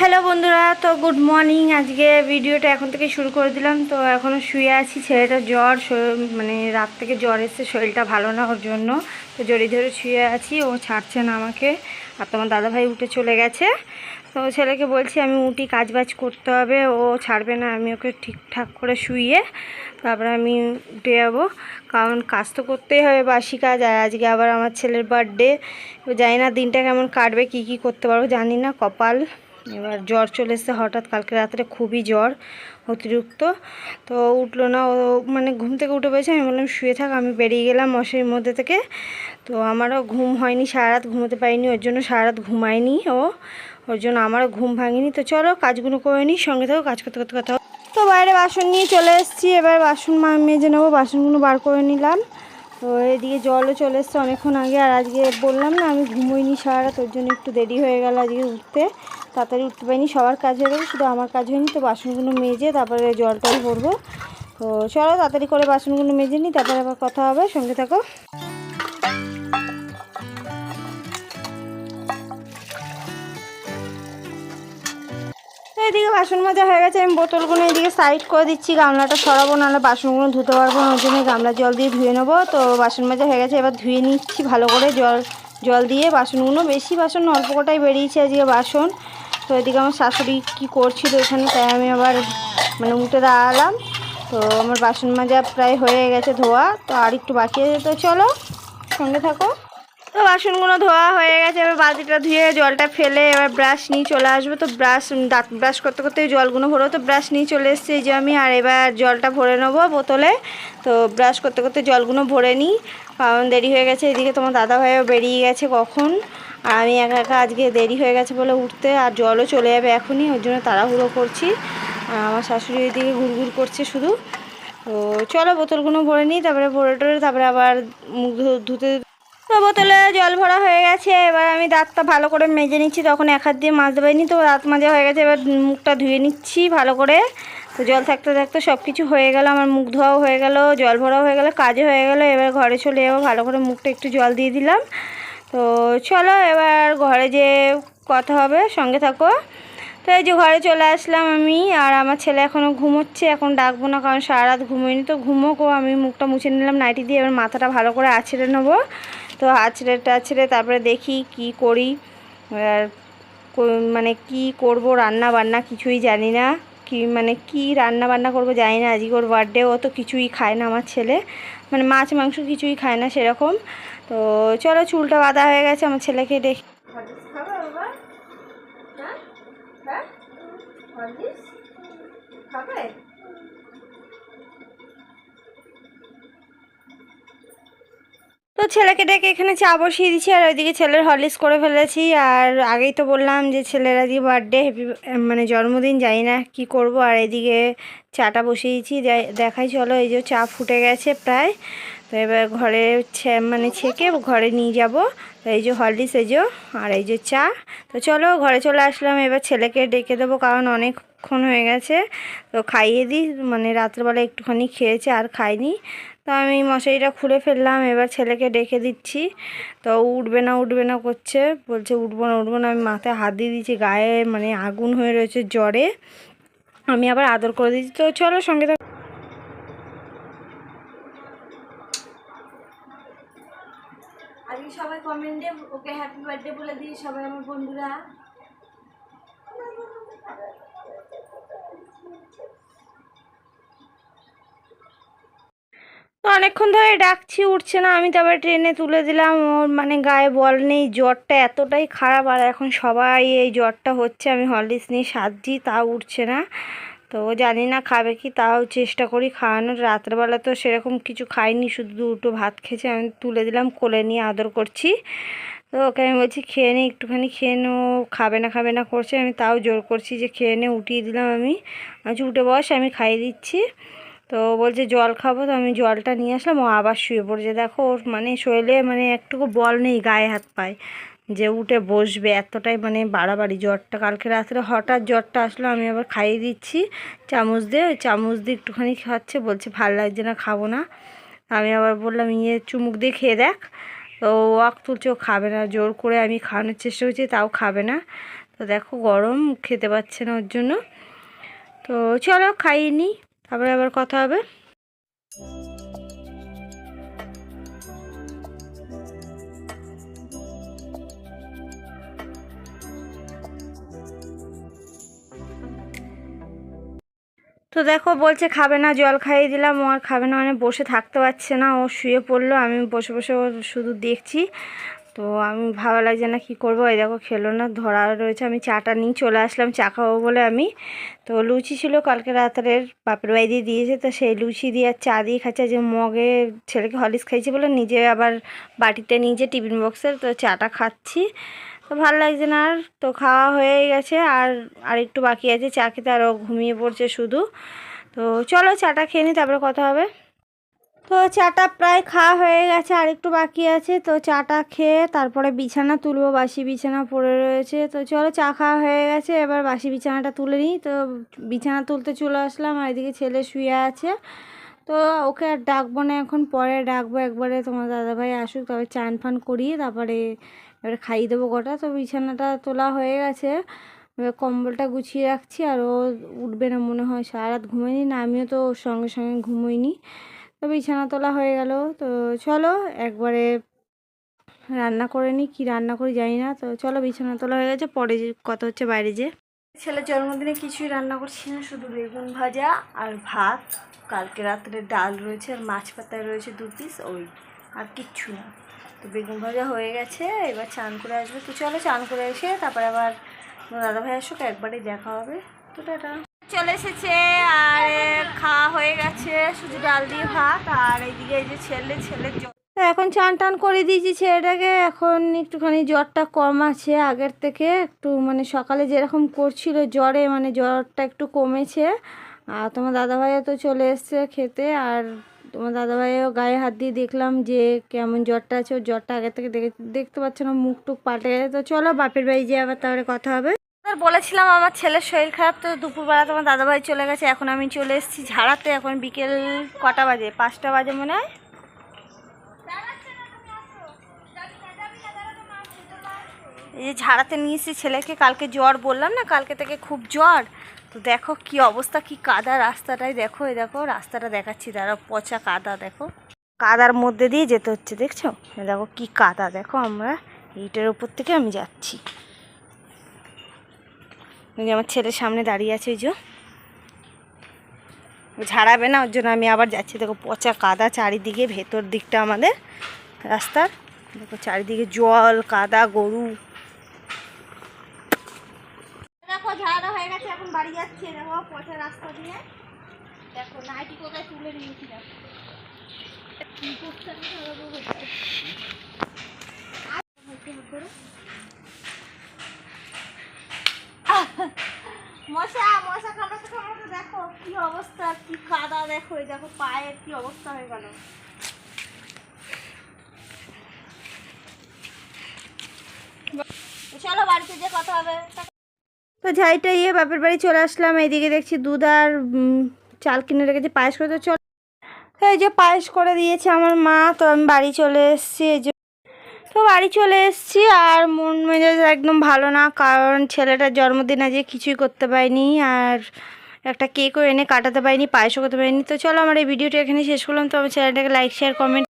Hello বন্ধুরা, তো good morning. আজকে ভিডিওটা এখন থেকে শুরু করে দিলাম। তো এখনও শুয়ে আছি, ছেলেটা জ্বর মানে রাত থেকে জ্বর এসছে, শরীরটা ভালো না ওর জন্য। তো জড়ি ধরে শুয়ে আছি, ও ছাড়ছে না আমাকে। আর তোমার দাদাভাই উঠে চলে গেছে। তো ছেলেকে বলছি, আমি উঠি কাজ বাজ করতে হবে, ও ছাড়বে না, আমি ওকে ঠিকঠাক করে শুইয়ে তারপরে আমি উঠে যাব। কারণ কাজ তো করতেই হবে, বাসি কাজ। আর আজকে আবার আমার ছেলের বার্থডে জানি না দিনটা কেমন কাটবে, কি কি করতে পারব জানি না, কপাল এবার জ্বর চলে এসছে হঠাৎ, কালকে রাত্রে খুবই জ্বর, অতিরিক্ত। তো উঠল না, ও মানে ঘুম থেকে উঠে পেয়েছে আমি বললাম, শুয়ে থাক, আমি বেরিয়ে গেলাম মশারির মধ্যে থেকে। তো আমারও ঘুম হয়নি সারা রাত ঘুমোতে পারিনি, ওর জন্য সারা রাত ঘুমায়নি ও, ওর জন্য আমারও ঘুম ভাঙেনি। তো চলো, কাজগুলো করে নিই, সঙ্গে থাকো, কাজ করতে করতে কথা। তো বাইরে বাসন নিয়ে চলে এসেছি, এবার বাসন মেজে নেব, বাসনগুলো বার করে নিলাম। তো এদিকে জলও চলে এসছে অনেকক্ষণ আগে, আর আজকে বললাম না, আমি ঘুমোইনি সারা ওর জন্য একটু দেরি হয়ে গেল আজকে উঠতে। তাড়াতাড়ি উঠতে পারিনি, সবার কাজ হয়ে গেছে, শুধু আমার কাজ হয়নি, তো বাসনগুলো মেজে তারপরে জল টল ভরবো। তো চলো তাড়াতাড়ি করে বাসনগুলো মেজে নিই তারপরে আবার কথা হবে, সঙ্গে থাকো। এদিকে বাসন মাজা হয়ে গেছে, আমি বোতলগুলো এদিকে সাইড করে দিচ্ছি, গামলাটা সরাবো, নাহলে বাসনগুলো ধুতে পারব ওর জন্য গামলা জল দিয়ে ধুয়ে নেব। তো বাসন মাজা হয়ে গেছে, এবার ধুয়ে নিচ্ছি ভালো করে জল জল দিয়ে বাসনগুলো, বেশি বাসন অল্প কটাই বেরিয়েছে আজকে বাসন। তো এদিকে আমার শাশুড়ি কী করছিল এখানে, তাই আমি আবার মানে উঠে দাঁড়ালাম। তো আমার বাসন মাজা প্রায় হয়ে গেছে ধোয়া, তো আর একটু বাকি আছে। তো চলো, সঙ্গে থাকো। তো বাসনগুলো ধোয়া হয়ে গেছে, এবার বালতিটা ধুয়ে জলটা ফেলে এবার ব্রাশ নিয়ে চলে আসব। তো ব্রাশ, দাঁত ব্রাশ করতে করতে জলগুলো ভরো, তো ব্রাশ নিয়ে চলে এসেছি যে আমি, আর এবার জলটা ভরে নেব বোতলে। তো ব্রাশ করতে করতে জলগুলো ভরে নিই, কারণ দেরি হয়ে গেছে, এদিকে তোমার দাদা ভাইও বেরিয়ে গেছে কখন। আমি একা একা আজকে দেরি হয়ে গেছে বলে উঠতে আর জলও চলে যাবে এখনই, ওর জন্য তাড়াহুড়ো করছি। আর আমার শাশুড়ি এদিকে ঘুরঘুর করছে শুধু। তো চলো বোতলগুলো ভরে নিই, তারপরে ভরে টরে তারপরে আবার মুখ ধুতে বোতলে জল ভরা হয়ে গেছে, এবার আমি দাঁতটা ভালো করে মেজে নিচ্ছি, তখন এক হাত দিয়ে মাজতে পারিনি তো দাঁত মাজা হয়ে গেছে, এবার মুখটা ধুয়ে নিচ্ছি ভালো করে। তো জল থাকতে থাকতে সব কিছু হয়ে গেল, আমার মুখ ধোয়াও হয়ে গেল, জল ভরাও হয়ে গেল, কাজও হয়ে গেল, এবার ঘরে চলে যাব, ভালো করে মুখটা একটু জল দিয়ে দিলাম। তো চলো এবার ঘরে যে কথা হবে, সঙ্গে থাকো। তো এই যে ঘরে চলে আসলাম আমি, আর আমার ছেলে এখনও ঘুমোচ্ছে, এখন ডাকবো না, কারণ সারা রাত ঘুমোয়নি। তো ঘুমোকো, আমি মুখটা মুছে নিলাম, নাইটি দিয়ে এবার মাথাটা ভালো করে আছড়ে নেব। তো আছড়ে টাছড়ে তারপরে দেখি কি করি আর মানে কি করব রান্না বান্না কিছুই জানি না। কি মানে কি রান্না বান্না করব জানি না, আজকে ওর বার্থডে ও তো কিছুই খায় না আমার ছেলে। মানে মাছ মাংস কিছুই খায় না সেরকম। তো চলো চুলটা বাঁধা হয়ে গেছে, আমার ছেলেকে দেখি। তো ছেলেকে ডেকে এখানে চা বসিয়ে দিচ্ছি, আর ওইদিকে ছেলের হরলিক্স করে ফেলেছি। আর আগেই তো বললাম যে ছেলের আজকে বার্থডে হ্যাপি মানে জন্মদিন যাই না কি করব। আর এদিকে চাটা বসিয়েছি দেখাই, চলো এই যে চা ফুটে গেছে প্রায়। তো এবার ঘরে মানে ছেঁকে ঘরে নিয়ে যাব। তো এই যে হরলিক্স এই যে, আর এই যে চা। তো চলো ঘরে চলে আসলাম। এবার ছেলেকে ডেকে দেবো, কারণ অনেকক্ষণ হয়ে গেছে। তো খাইয়ে দিই মানে রাত্রেবেলা একটুখানি খেয়েছে, আর খাইনি। তো আমি মশারিটা খুলে ফেললাম, এবার ছেলেকে ডেকে দিচ্ছি। তো উঠবে না উঠবে না করছে। বলছে, উঠবো না উঠবো না। আমি মাথায় হাত দিয়ে দিচ্ছি গায়ে মানে আগুন হয়ে রয়েছে জ্বরে। আমি আবার আদর করে দিচ্ছি তো চলো সঙ্গে থাকো। আজকে সবাই কমেন্টে ওকে হ্যাপি বার্থডে বলে দিই, সবাই আমার বন্ধুরা। তো অনেকক্ষণ ধরে ডাকছি, উঠছে না, আমি তারপরে ট্রেনে তুলে দিলাম। ওর মানে গায়ে বল নেই, জ্বরটা এতটাই খারাপ, আর এখন সবাই এই জ্বরটা হচ্ছে, আমি হরলিক্স নিয়ে সাজছি, তাও উঠছে না। তো ও জানি না খাবে কি, তাও চেষ্টা করি খাওয়ানোর। রাত্রেবেলা তো সেরকম কিছু খাইনি, শুধু দুটো ভাত খেয়েছে, আমি তুলে দিলাম, কোলে নিয়ে আদর করছি। তো ওকে আমি বলছি, খেয়ে নে, একটুখানি খেয়ে নে, ও খাবে না খাবে না করছে। আমি তাও জোর করছি যে, খেয়ে নে, উঠিয়ে দিলাম আমি। আমি উঠে বস, আমি খাইয়ে দিচ্ছি। তো বলছে, জল খাব। তো আমি জলটা নিয়ে আসলাম, ও আবার শুয়ে পড়ছে। দেখো, ওর মানে শরীরে মানে একটুকু বল নেই, গায়ে হাত পায়। যে উঠে বসবে, এতটাই মানে বাড়াবাড়ি। জ্বরটা কালকে রাত্রে হঠাৎ জ্বরটা আসলো, আমি আবার খাইয়ে দিচ্ছি চামচ দিয়ে। ওই চামচ দিয়ে একটুখানি খাচ্ছে, বলছে ভালো লাগছে না, খাব না। আমি আবার বললাম ইয়ে চুমুক দিয়ে খেয়ে দেখ। তো ওয়াক তুলছে খাবে না। জোর করে আমি খাওয়ানোর চেষ্টা করছি, তাও খাবে না। তো দেখো গরম, খেতে পাচ্ছে না ওর জন্য। তো চলো, খাইয়ে নিই তারপরে আবার কথা হবে। তো দেখো, বলছে খাবে না, জল খাইয়ে দিলাম। ও আর খাবে না মানে বসে থাকতে পারছে না। ও শুয়ে পড়ল, আমি বসে বসে ও শুধু দেখছি। তো আমি ভালো লাগছে না, কি করব? এই দেখো, খেলো না, ধরা রয়েছে। আমি চাটা নিয়ে চলে আসলাম, চা খাব বলে আমি। তো লুচি ছিল, কালকে রাতের বাপের বাড়ি দিয়ে দিয়েছে। তো সেই লুচি দিয়ে আর চা দিয়ে খাচ্ছে। যে মগে ছেলেকে হলিক্স খাইছে বলে নিজে আবার বাটিতে নিজে টিফিন বক্সের, তো চাটা খাচ্ছি। তো ভালো লাগছে না আর। তো খাওয়া হয়ে গেছে আর আর একটু বাকি আছে। চা খেতে আরও ঘুমিয়ে পড়ছে শুধু। তো চলো চাটা খেয়ে নিই তারপরে কথা হবে। তো চাটা প্রায় খাওয়া হয়ে গেছে আর একটু বাকি আছে। তো চাটা খেয়ে তারপরে বিছানা তুলবো, বাসি বিছানা পড়ে রয়েছে। তো চলো চা খাওয়া হয়ে গেছে, এবার বাসি বিছানাটা তুলে নিই। তো বিছানা তুলতে চলে আসলাম আর এদিকে ছেলে শুয়ে আছে। তো ওকে আর ডাকবো না এখন, পরে ডাকবো। একবারে তোমার দাদাভাই আসুক তবে চান ফান করিয়ে তারপরে এবারে খাইয়ে দেবো গোটা তো বিছানাটা তোলা হয়ে গেছে। এবার কম্বলটা গুছিয়ে রাখছি আর ও উঠবে না মনে হয়। সারা রাত ঘুমায়নি না, আমিও তো ওর সঙ্গে সঙ্গে ঘুমোইনি। তো বিছানা তোলা হয়ে গেল। তো চলো একবারে রান্না করে নিই কী রান্না করি জানি না। তো চলো বিছানা তোলা হয়ে গেছে। পরে কথা হচ্ছে বাইরে যে ছেলের জন্মদিনে কিছুই রান্না করছি না, শুধু বেগুন ভাজা আর ভাত। কালকে রাত্রে ডাল রয়েছে আর মাছ পাতায় রয়েছে দু পিস ওই আর কিচ্ছু না। তো বেগুন ভাজা হয়ে গেছে, এবার চান করে আসবে। তো চলো চান করে এসে তারপরে আবার দাদা দাদাভাই আসুক একবারেই দেখা হবে। তো টাটা। চলে এসেছে, আর খাওয়া হয়ে গেছে, শুধু ডাল দিয়ে ভাত, আর এইদিকে এই যে ছেলে, ছেলের এখন চান টান করে দিয়েছি ছেলেটাকে, এখন একটুখানি জ্বরটা কম আছে আগের থেকে, একটু মানে সকালে যেরকম করছিল জ্বরে মানে জ্বরটা একটু কমেছে। আর তোমার দাদাভাইও তো চলে এসছে খেতে, আর তোমার দাদাভাইও গায়ে হাত দিয়ে দেখলাম যে কেমন জ্বরটা আছে, ওর জ্বরটা আগের থেকে দেখে দেখতে পাচ্ছ না, মুখ টুক পাল্টে গেছে। তো চলো বাপের বাড়ি যেয়ে আবার তাহলে কথা হবে। বলেছিলাম আমার ছেলের শরীর খারাপ, তো দুপুরবেলা তোমার দাদাভাই চলে গেছে, এখন আমি চলে এসেছি ঝাড়াতে, এখন বিকেল কটা বাজে? পাঁচটা বাজে মনে হয়। এই যে ঝাড়াতে নিয়েছি ছেলেকে, কালকে জ্বর বললাম না, কালকে থেকে খুব জ্বর। তো দেখো কি অবস্থা, কি কাদা রাস্তাটাই দেখো, এই দেখো, রাস্তাটা দেখাচ্ছি দাঁড়া পচা কাদা, দেখো। কাদার মধ্যে দিয়ে যেতে হচ্ছে, দেখছ? দেখো কি কাদা, দেখো আমরা এইটার উপর থেকে আমি যাচ্ছি। আমার ছেলের সামনে দাঁড়িয়ে আছে ওই যে। ঝাড়াবে না, ওর জন্য আমি আবার যাচ্ছি। দেখো, পচা কাদা, চারিদিকে ভেতর দিকটা আমাদের রাস্তার। দেখো, চারিদিকে জল, কাদা, গরু দেখো ঝাড়া হয়ে গেছে এখন বাড়ি যাচ্ছে দেখো পচা রাস্তা দিয়ে। দেখো, নাইটি কোথায় তুলে নিয়েছি। মশা মশা দেখো, কি অবস্থা, কি কাদা, দেখো দেখো, পায়ের কি অবস্থা হয়ে গেল। চলো, বাড়িতে যে কথা হবে। তো ঝাইটা ইয়ে বাপের বাড়ি চলে আসলাম। এইদিকে দেখছি দুধ আর চাল কিনে রেখেছি পায়েস করে। তো চল, এই যে পায়েস করে দিয়েছে আমার মা। তো আমি বাড়ি চলে এসেছি, এই যে, তো বাড়ি চলে এসেছি। আর মন মেজাজ একদম ভালো না, কারণ ছেলেটার জন্মদিন আজকে কিছুই করতে পারিনি। আর একটা কেকও এনে কাটাতে পারিনি, পায়েসও করতে পারিনি। তো চলো, আমার এই ভিডিওটা এখানে শেষ করলাম। তো আমার চ্যানেলটাকে লাইক শেয়ার কমেন্ট